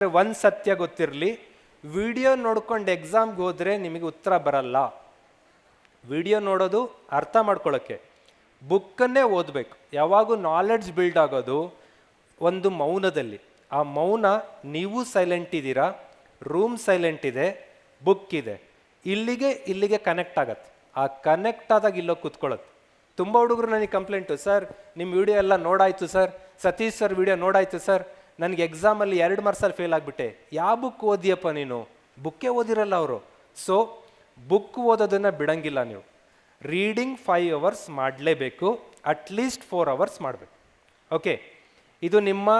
ಒಂದು ಸತ್ಯ ಗೊತ್ತಿರಲಿ. ವಿಡಿಯೋ ನೋಡ್ಕೊಂಡು ಎಕ್ಸಾಮ್ಗೆ ಹೋದರೆ ನಿಮಗೆ ಉತ್ತರ ಬರಲ್ಲ. ವಿಡಿಯೋ ನೋಡೋದು ಅರ್ಥ ಮಾಡ್ಕೊಳ್ಳೋಕ್ಕೆ ಬುಕ್ಕನ್ನೇ ಓದಬೇಕು. ಯಾವಾಗೂ ನಾಲೆಡ್ಜ್ ಬಿಲ್ಡ್ ಆಗೋದು ಒಂದು ಮೌನದಲ್ಲಿ. ಆ ಮೌನ ನೀವು ಸೈಲೆಂಟ್ ಇದ್ದೀರಾ ರೂಮ್ ಸೈಲೆಂಟ್ ಇದೆ ಬುಕ್ ಇದೆ. ಇಲ್ಲಿಗೆ ಇಲ್ಲಿಗೆ ಕನೆಕ್ಟ್ ಆಗತ್ತೆ. ಆ ಕನೆಕ್ಟ್ ಆದಾಗ ಇಲ್ಲೋ ಕೂತ್ಕೊಳ್ಳೋದು ತುಂಬ ಹುಡುಗರು ನನಗೆ ಕಂಪ್ಲೇಂಟು ಸರ್ ನಿಮ್ಮ ವಿಡಿಯೋ ಎಲ್ಲ ನೋಡಾಯಿತು ಸರ್. ಸತೀಶ್ ಸರ್ ವಿಡಿಯೋ ನೋಡಾಯಿತು ಸರ್. ನನಗೆ ಎಕ್ಸಾಮಲ್ಲಿ ಎರಡು ಮಾರ್ಸಲ್ಲಿ ಫೇಲ್ ಆಗಿಬಿಟ್ಟೆ. ಯಾವ ಬುಕ್ ಓದಿಯಪ್ಪ ನೀನು? ಬುಕ್ಕೇ ಓದಿರಲ್ಲ ಅವರು. ಸೊ ಬುಕ್ ಓದೋದನ್ನು ಬಿಡಂಗಿಲ್ಲ ನೀವು. ರೀಡಿಂಗ್ ಫೈವ್ ಅವರ್ಸ್ ಮಾಡಲೇಬೇಕು. ಅಟ್ಲೀಸ್ಟ್ ಫೋರ್ ಅವರ್ಸ್ ಮಾಡಬೇಕು. ಓಕೆ ಇದು ನಿಮ್ಮ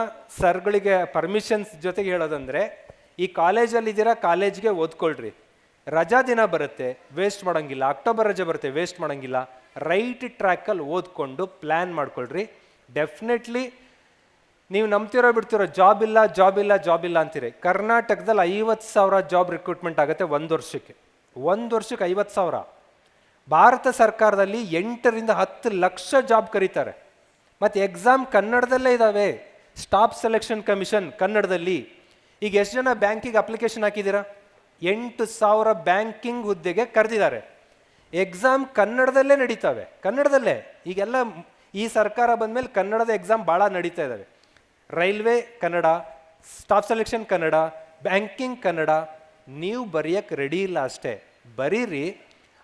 ಸರ್ಗಳಿಗೆ ಪರ್ಮಿಷನ್ಸ್ ಜೊತೆಗೆ ಹೇಳೋದಂದರೆ, ಈ ಕಾಲೇಜಲ್ಲಿದ್ದೀರಾ ಕಾಲೇಜ್ಗೆ ಓದ್ಕೊಳ್ರಿ. ರಜಾ ದಿನ ಬರುತ್ತೆ ವೇಸ್ಟ್ ಮಾಡೋಂಗಿಲ್ಲ. ಅಕ್ಟೋಬರ್ ರಜೆ ಬರುತ್ತೆ ವೇಸ್ಟ್ ಮಾಡೋಂಗಿಲ್ಲ. ರೈಟ್ ಟ್ರ್ಯಾಕಲ್ಲಿ ಓದ್ಕೊಂಡು ಪ್ಲ್ಯಾನ್ ಮಾಡ್ಕೊಳ್ರಿ. ಡೆಫಿನೆಟ್ಲಿ ನೀವು ನಂಬ್ತಿರೋ ಬಿಡ್ತಿರೋ ಜಾಬ್ ಇಲ್ಲ ಜಾಬ್ ಇಲ್ಲ ಜಾಬ್ ಇಲ್ಲ ಅಂತೀರಿ. ಕರ್ನಾಟಕದಲ್ಲಿ ಐವತ್ತು ಸಾವಿರ ಜಾಬ್ ರಿಕ್ರೂಟ್ಮೆಂಟ್ ಆಗುತ್ತೆ ಒಂದು ವರ್ಷಕ್ಕೆ. ಒಂದು ವರ್ಷಕ್ಕೆ ಐವತ್ತು ಸಾವಿರ. ಭಾರತ ಸರ್ಕಾರದಲ್ಲಿ ಎಂಟರಿಂದ ಹತ್ತು ಲಕ್ಷ ಜಾಬ್ ಕರೀತಾರೆ. ಮತ್ತು ಎಕ್ಸಾಮ್ ಕನ್ನಡದಲ್ಲೇ ಇದ್ದಾವೆ ಸ್ಟಾಫ್ ಸೆಲೆಕ್ಷನ್ ಕಮಿಷನ್ ಕನ್ನಡದಲ್ಲಿ. ಈಗ ಎಷ್ಟು ಜನ ಬ್ಯಾಂಕಿಗೆ ಅಪ್ಲಿಕೇಶನ್ ಹಾಕಿದ್ದೀರಾ? ಎಂಟು ಸಾವಿರ ಬ್ಯಾಂಕಿಂಗ್ ಹುದ್ದೆಗೆ ಕರೆದಿದ್ದಾರೆ. ಎಕ್ಸಾಮ್ ಕನ್ನಡದಲ್ಲೇ ನಡೀತಾವೆ. ಕನ್ನಡದಲ್ಲೇ. ಈಗೆಲ್ಲ ಈ ಸರ್ಕಾರ ಬಂದಮೇಲೆ ಕನ್ನಡದ ಎಕ್ಸಾಮ್ ಭಾಳ ನಡೀತಾ ಇದ್ದಾವೆ railway Kannada, staff selection Kannada, banking Kannada, ನೀವು ಬರೆಯೋಕ್ಕೆ ರೆಡಿ ಇಲ್ಲ ಅಷ್ಟೇ. ಬರೀರಿ,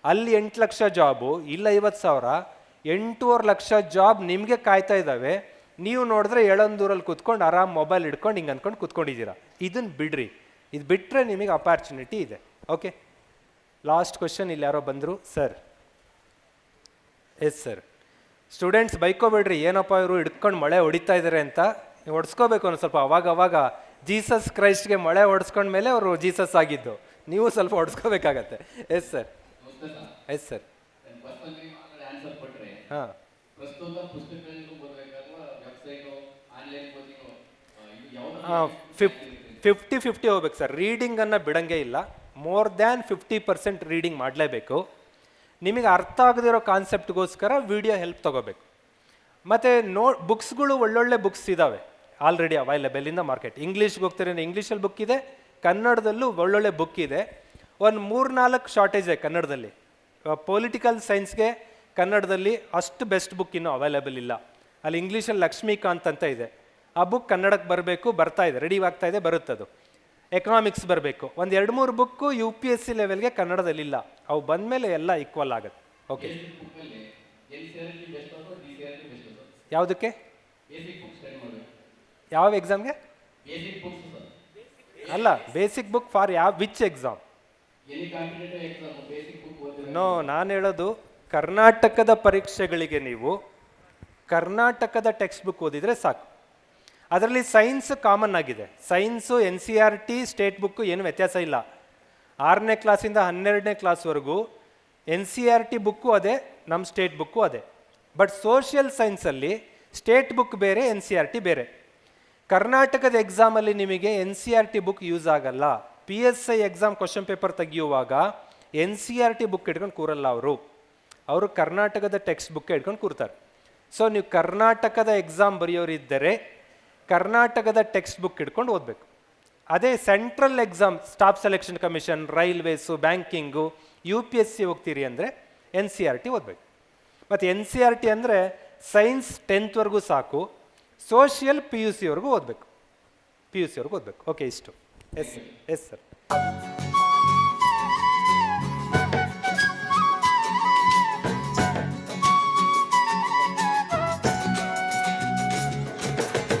ಅಲ್ಲಿ ಎಂಟು ಲಕ್ಷ ಜಾಬು, ಇಲ್ಲ ಐವತ್ತು ಸಾವಿರ, ಎಂಟೂವರೆ ಲಕ್ಷ ಜಾಬ್ ನಿಮಗೆ ಕಾಯ್ತಾ ಇದ್ದಾವೆ. ನೀವು ನೋಡಿದ್ರೆ ಏಳೊಂದೂರಲ್ಲಿ ಕೂತ್ಕೊಂಡು ಆರಾಮ್ ಮೊಬೈಲ್ ಹಿಡ್ಕೊಂಡು ಹಿಂಗೆ ಅಂದ್ಕೊಂಡು ಕೂತ್ಕೊಂಡಿದ್ದೀರ. ಇದನ್ನು ಬಿಡ್ರಿ. ಇದು ಬಿಟ್ಟರೆ ನಿಮಗೆ ಅಪಾರ್ಚುನಿಟಿ ಇದೆ. ಓಕೆ ಲಾಸ್ಟ್ ಕ್ವಶನ್ ಇಲ್ಲಿ ಯಾರೋ ಬಂದರು? ಸರ್ ಎಸ್ ಸರ್ ಸ್ಟೂಡೆಂಟ್ಸ್ ಬೈಕೋಬೇಡ್ರಿ. ಏನಪ್ಪ ಇವರು ಹಿಡ್ಕೊಂಡು ಮಳೆ ಹೊಡಿತಾ ಇದ್ದಾರೆ ಅಂತ? ಹೊಡ್ಸ್ಕೋಬೇಕು ಅನ್ನೋ ಸ್ವಲ್ಪ ಅವಾಗ ಅವಾಗ ಜೀಸಸ್ ಕ್ರೈಸ್ಟ್ಗೆ ಮಳೆ ಹೊಡ್ಸ್ಕೊಂಡ ಮೇಲೆ ಅವರು ಜೀಸಸ್ ಆಗಿದ್ದು. ನೀವು ಸ್ವಲ್ಪ ಹೊಡ್ಸ್ಕೋಬೇಕಾಗತ್ತೆ. ಎಸ್ ಸರ್ ಎಸ್ ಸರ್ ಹಾಂ. ಹಾಂ ಫಿಫ್ ಫಿಫ್ಟಿ ಫಿಫ್ಟಿ ಹೋಗ್ಬೇಕು ಸರ್ ರೀಡಿಂಗನ್ನು ಬಿಡಂಗೆ ಇಲ್ಲ. More than fifty percent reading ಮಾಡಲೇಬೇಕು. ನಿಮಗೆ ಅರ್ಥ ಆಗದಿರೋ ಕಾನ್ಸೆಪ್ಟ್ಗೋಸ್ಕರ ವಿಡಿಯೋ ಹೆಲ್ಪ್ ತೊಗೋಬೇಕು. ಮತ್ತು ನೋ ಬುಕ್ಸ್ಗಳು ಒಳ್ಳೊಳ್ಳೆ ಬುಕ್ಸ್ ಇದ್ದಾವೆ already available in the market ಇಂಗ್ಲೀಷ್ಗೆ ಹೋಗ್ತಾರೆ ಇಂಗ್ಲೀಷಲ್ಲಿ ಬುಕ್ ಇದೆ ಕನ್ನಡದಲ್ಲೂ ಒಳ್ಳೊಳ್ಳೆ ಬುಕ್ ಇದೆ. ಒಂದು ಮೂರು ನಾಲ್ಕು ಶಾರ್ಟೇಜ್ ಇದೆ ಕನ್ನಡದಲ್ಲಿ ಪೊಲಿಟಿಕಲ್ ಸೈನ್ಸ್ಗೆ ಕನ್ನಡದಲ್ಲಿ ಅಷ್ಟು ಬೆಸ್ಟ್ ಬುಕ್ ಇನ್ನೂ ಅವೈಲೇಬಲ್ ಇಲ್ಲ. ಅಲ್ಲಿ ಇಂಗ್ಲೀಷಲ್ಲಿ ಲಕ್ಷ್ಮೀಕಾಂತ್ ಅಂತ ಇದೆ. ಆ ಬುಕ್ ಕನ್ನಡಕ್ಕೆ ಬರಬೇಕು ಬರ್ತಾ ಇದೆ ರೆಡಿ ಆಗ್ತಾ ಇದೆ ಬರುತ್ತದು ಎಕನಾಮಿಕ್ಸ್ ಬರಬೇಕು. ಒಂದು ಎರಡು ಮೂರು book U P S C ಲೆವೆಲ್ಗೆ ಕನ್ನಡದಲ್ಲಿ ಇಲ್ಲ. ಅವು ಬಂದಮೇಲೆ ಎಲ್ಲ ಈಕ್ವಲ್ ಆಗುತ್ತೆ. ಓಕೆ ಯಾವುದಕ್ಕೆ ಬೇಸಿಕ್ ಬುಕ್ ಸ್ಟಡಿ ಮಾಡಬೇಕು ಯಾವ ಎಕ್ಸಾಮ್ಗೆ ಅಲ್ಲ ಬೇಸಿಕ್ ಬುಕ್ ಫಾರ್ ಯಾವ ವಿಚ್ ಎಕ್ಸಾಮ್ ನೋ ನಾನು ಹೇಳೋದು ಕರ್ನಾಟಕದ ಪರೀಕ್ಷೆಗಳಿಗೆ ನೀವು ಕರ್ನಾಟಕದ ಟೆಕ್ಸ್ಟ್ ಬುಕ್ ಓದಿದರೆ ಸಾಕು. ಅದರಲ್ಲಿ ಸೈನ್ಸ್ ಕಾಮನ್ ಆಗಿದೆ. Science N C R T state book ಏನು ವ್ಯತ್ಯಾಸ ಇಲ್ಲ. ಆರನೇ ಕ್ಲಾಸಿಂದ ಹನ್ನೆರಡನೇ ಕ್ಲಾಸ್ವರೆಗೂ N C R T book ಅದೇ ನಮ್ಮ ಸ್ಟೇಟ್ ಬುಕ್ಕು ಅದೇ. ಬಟ್ ಸೋಷಿಯಲ್ ಸೈನ್ಸಲ್ಲಿ ಸ್ಟೇಟ್ ಬುಕ್ ಬೇರೆ ಎನ್ ಸಿ ಆರ್ ಟಿ ಬೇರೆ. ಕರ್ನಾಟಕದ ಎಕ್ಸಾಮಲ್ಲಿ ನಿಮಗೆ N C R T book use ಆಗಲ್ಲ. P S I exam question paper ತೆಗೆಯುವಾಗ N C R T book ಇಟ್ಕೊಂಡು ಕೂರಲ್ಲ ಅವರು. ಅವರು ಕರ್ನಾಟಕದ ಟೆಕ್ಸ್ಟ್ ಬುಕ್ ಇಟ್ಕೊಂಡು ಕೂರ್ತಾರೆ. ಸೊ ನೀವು ಕರ್ನಾಟಕದ ಎಕ್ಸಾಮ್ ಬರೆಯೋರಿದ್ದರೆ ಕರ್ನಾಟಕದ ಟೆಕ್ಸ್ಟ್ ಬುಕ್ ಇಟ್ಕೊಂಡು ಓದಬೇಕು. ಅದೇ central exam staff selection commission railways banking U P S C ಹೋಗ್ತೀರಿ ಅಂದರೆ ಎನ್ ಸಿ ಆರ್ ಟಿ ಓದಬೇಕು. ಮತ್ತು ಎನ್ ಸಿ ಆರ್ ಟಿ ಅಂದರೆ ಸೈನ್ಸ್ ಟೆಂತ್ವರೆಗೂ ಸಾಕು. ಸೋಷಿಯಲ್ ಪಿ ಯು ಸಿವರೆಗೂ ಓದಬೇಕು. ಪಿ ಯು ಸಿವರೆಗೂ ಓದಬೇಕು. ಓಕೆ ಇಷ್ಟು. S yes sir